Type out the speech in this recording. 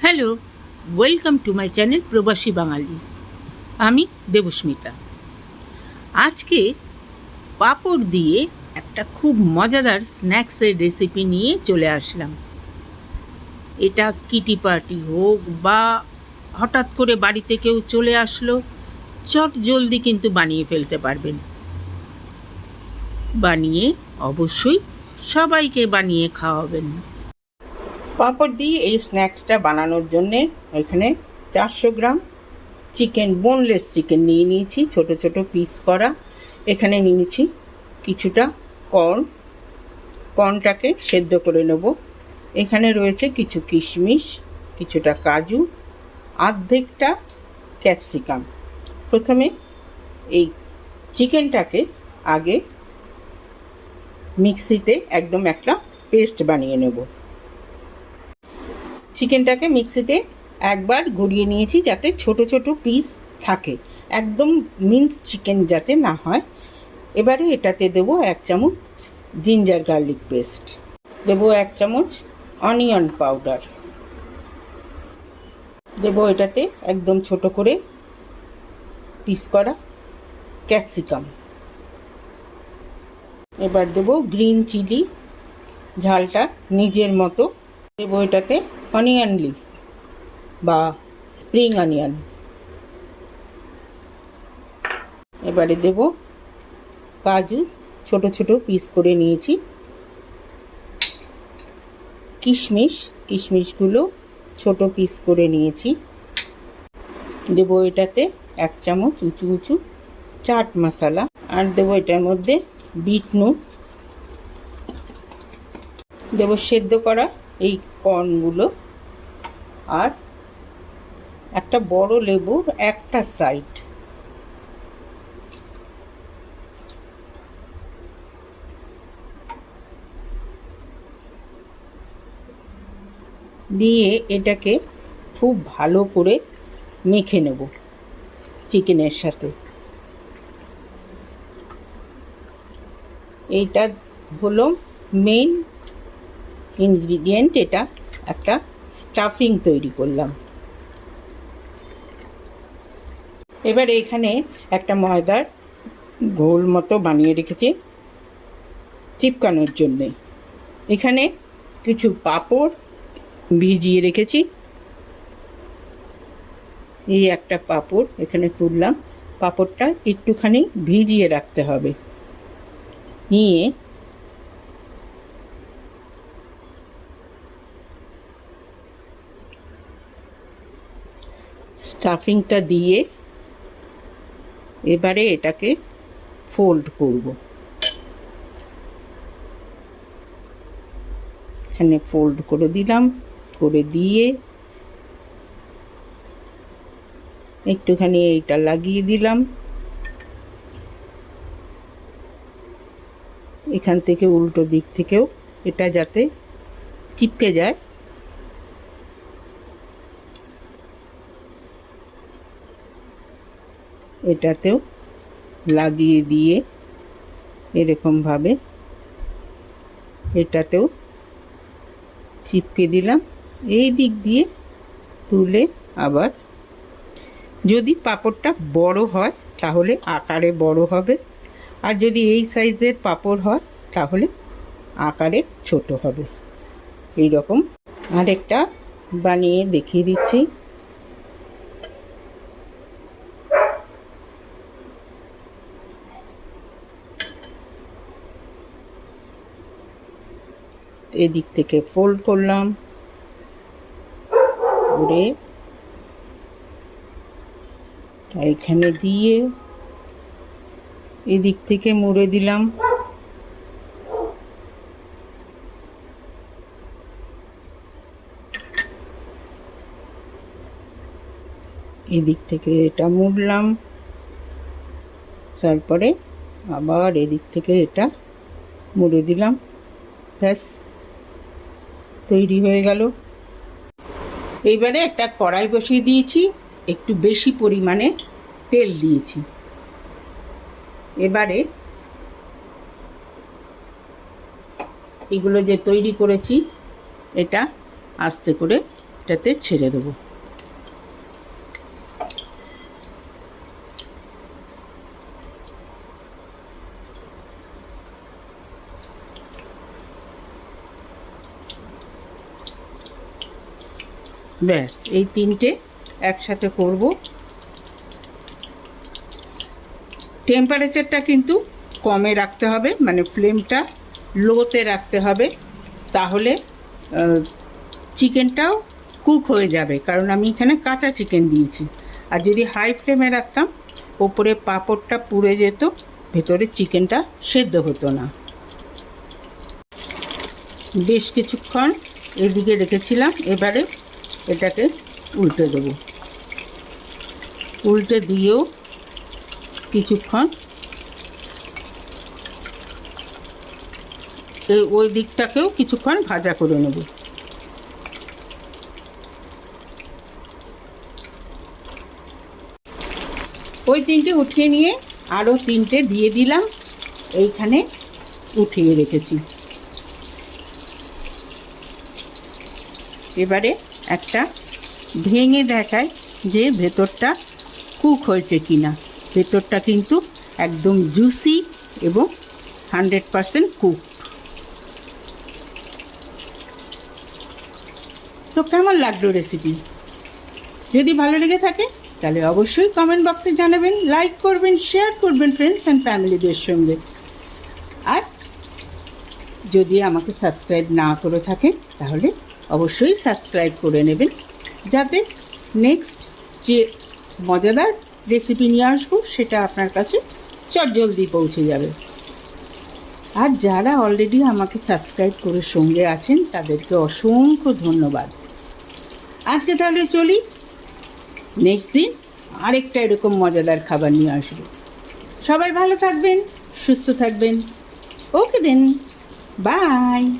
Hello welcome to my channel প্রবাসী বাঙালি আমি দেবস্মিতা। আজকে পাঁপড় দিয়ে একটা খুব মজাদার স্ন্যাক্সের রেসিপি নিয়ে চলে আসলাম। এটা কিটি পার্টি হোক বা হঠাৎ করে বাড়িতে কেউ চলে আসলো, চট জলদি কিন্তু বানিয়ে ফেলতে পারবেন। বানিয়ে অবশ্যই সবাইকে বানিয়ে খাওয়াবেন। পাঁপড় দিয়ে এই স্ন্যাক্সটা বানানোর জন্যে এখানে চারশো গ্রাম চিকেন বোনলেস চিকেন নিয়ে নিয়েছি, ছোট ছোট পিস করা। এখানে নিয়েছি কিছুটা কর্ন কর্নটাকে সেদ্ধ করে নেব। এখানে রয়েছে কিছু কিশমিশ, কিছুটা কাজু, আর্ধেকটা ক্যাপসিকাম প্রথমে এই চিকেনটাকে আগে মিক্সিতে একদম একটা পেস্ট বানিয়ে নেব। চিকেনটাকে মিক্সিতে একবার ঘুরিয়ে নিয়েছি যাতে ছোট ছোট পিস থাকে। একদম মিন্স চিকেন যাতে না হয়। এবারে এটাতে দেবো এক চামচ জিঞ্জার গার্লিক পেস্ট দেবো এক চামচ অনিয়ন পাউডার দেবো এটাতে একদম ছোট করে পিস করা ক্যাপসিকাম এবার দেবো গ্রিন চিলি ঝালটা নিজের মতো। দেবো এটাতে অনিয়ন লিফ বা স্প্রিং অনিয়ন এবারে দেব কাজু, ছোট ছোট পিস করে নিয়েছি। কিশমিশ, কিশমিশগুলো ছোট পিস করে নিয়েছি। দেব এটাতে এক চামচ উঁচু উঁচু চাট মশলা আর দেবো এটার মধ্যে বিট নুন। দেবো সেদ্ধ করা এই কর্নগুলো আর একটা বড় লেবুর একটা সাইড। দিয়ে এটাকে খুব ভালো করে মেখে নেব চিকেনের সাথে। এইটা হলো মেইন ইনগ্রিডিয়েন্ট এটা একটা স্টাফিং তৈরি করলাম। এবার এখানে একটা ময়দার গোল মতো বানিয়ে রেখেছি চিপকানোর জন্যে। এখানে কিছু পাপড় ভিজিয়ে রেখেছি। এই একটা পাপড় এখানে তুললাম। পাপড়টা একটুখানি ভিজিয়ে রাখতে হবে। নিয়ে স্টাফিংটা দিয়ে এবারে এটাকে ফোল্ড করব। এখানে ফোল্ড করে দিলাম, করে দিয়ে একটুখানি এইটা লাগিয়ে দিলাম। এখান থেকে উল্টো দিক থেকেও এটা যাতে চিপকে যায়। এটাতেও লাগিয়ে দিয়ে এরকমভাবে এটাতেও চিপকে দিলাম। এই দিক দিয়ে তুলে আবার যদি পাপড়টা বড় হয় তাহলে আকারে বড় হবে, আর যদি এই সাইজের পাপড় হয় তাহলে আকারে ছোট হবে। এই রকম আরেকটা বানিয়ে দেখিয়ে দিচ্ছি। এদিক থেকে ফোল্ড করলাম। করে এখানে দিয়ে এদিক থেকে মুড়ে দিলাম। এদিক থেকে এটা মুড়লাম। তারপরে আবার এদিক থেকে এটা মুড়ে দিলাম। ব্যাস। তৈরি হয়ে গেল। এইবারে একটা কড়াই বসিয়ে দিয়েছি, একটু বেশি পরিমাণে তেল দিয়েছি। এবারে এগুলো যে তৈরি করেছি, এটা আস্তে করে এটাতে ছেড়ে দেবো। ব্যাস, এই তিনটে একসাথে করব। টেম্পারেচারটা কিন্তু কমে রাখতে হবে মানে ফ্লেমটা লোতে রাখতে হবে, তাহলে চিকেনটাও কুক হয়ে যাবে, কারণ আমি এখানে কাঁচা চিকেন দিয়েছি। আর যদি হাই ফ্লেমে রাখতাম, ওপরে পাঁপড়টা পুড়ে যেত, ভেতরে চিকেনটা সেদ্ধ হতো না। বেশ কিছুক্ষণ এদিকে রেখেছিলাম, এবারে এটাকে উল্টে দেবো। উল্টে দিয়েও কিছুক্ষণ এই ওই দিকটাকেও কিছুক্ষণ ভাজা করে নেব। ওই তিনটে উঠিয়ে নিয়ে আরও তিনটে দিয়ে দিলাম। এইখানে উঠিয়ে রেখেছি। এবারে একটা ভেঙে দেখায় যে ভেতরটা কুক হয়েছে কি না ভেতরটা কিন্তু একদম জুসি এবং হান্ড্রেড পারসেন্ট কুক তো কেমন লাগল রেসিপি যদি ভালো লেগে থাকে, তাহলে অবশ্যই কমেন্ট বক্সে জানাবেন লাইক করবেন শেয়ার করবেন ফ্রেন্ডস অ্যান্ড ফ্যামিলিদের সঙ্গে। আর যদি আমাকে সাবস্ক্রাইব না করে থাকে তাহলে অবশ্যই সাবস্ক্রাইব করে নেবেন। যাতে নেক্সট যে মজাদার রেসিপি নিয়ে আসব, সেটা আপনার কাছে চটজলদি পৌঁছে যাবে। আর যারা অলরেডি আমাকে সাবস্ক্রাইব করে সঙ্গে আছেন, তাদেরকে অসংখ্য ধন্যবাদ। আজকে তাহলে চলি। নেক্সট দিন আরেকটা এরকম মজাদার খাবার নিয়ে আসব। সবাই ভালো থাকবেন, সুস্থ থাকবেন। ওকে দেন বাই